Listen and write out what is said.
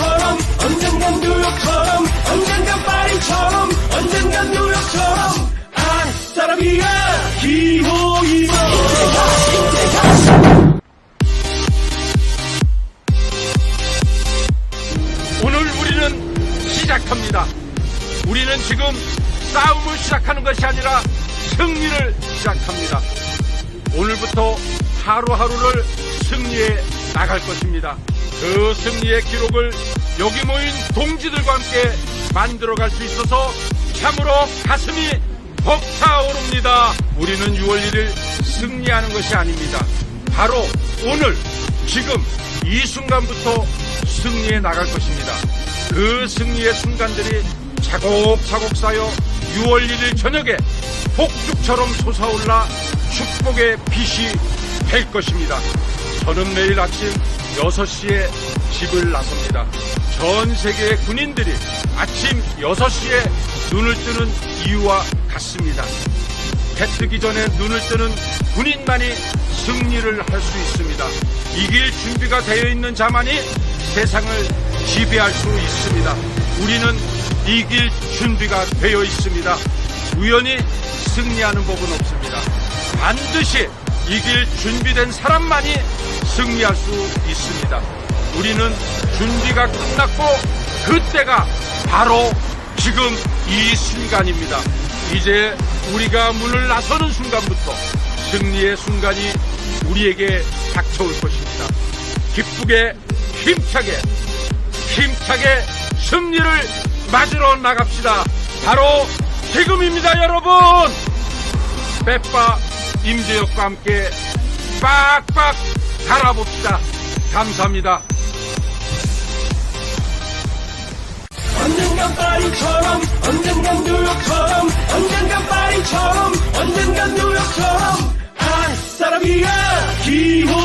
파리처럼 언젠간 뉴욕처럼 언젠간 파리처럼 언젠간 뉴욕처럼 아싸라비아 기호이모 오늘 우리는 시작합니다. 우리는 지금 싸움을 시작하는 것이 아니라 승리를 시작합니다. 오늘부터 하루하루를 승리해 나갈 것입니다. 그 승리의 기록을 여기 모인 동지들과 함께 만들어갈 수 있어서 참으로 가슴이 벅차오릅니다. 우리는 6월 1일 승리하는 것이 아닙니다. 바로 오늘, 지금, 이 순간부터 승리해 나갈 것입니다. 그 승리의 순간들이 차곡차곡 쌓여 6월 1일 저녁에 폭죽처럼 솟아올라 축복의 빛이 될 것입니다. 저는 매일 아침 6시에 집을 나섭니다. 전 세계의 군인들이 아침 6시에 눈을 뜨는 이유와 같습니다. 해 뜨기 전에 눈을 뜨는 군인만이 승리를 할 수 있습니다. 이길 준비가 되어 있는 자만이 세상을 지배할 수 있습니다. 우리는 이길 준비가 되어 있습니다. 우연히 승리하는 법은 없습니다. 반드시 이길 준비된 사람만이 승리할 수 있습니다. 우리는 준비가 끝났고 그때가 바로 지금 이 순간입니다. 이제 우리가 문을 나서는 순간부터 승리의 순간이 우리에게 닥쳐올 것입니다. 기쁘게 힘차게 힘차게 승리를 맞으러 나갑시다. 바로 지금입니다, 여러분. 빼빠 임재혁과 함께 빡빡 달아봅시다. 감사합니다. 언젠간 파리처럼 언젠간 뉴욕처럼 언젠간 파리처럼 언젠간 뉴욕처럼 아싸라비아 기호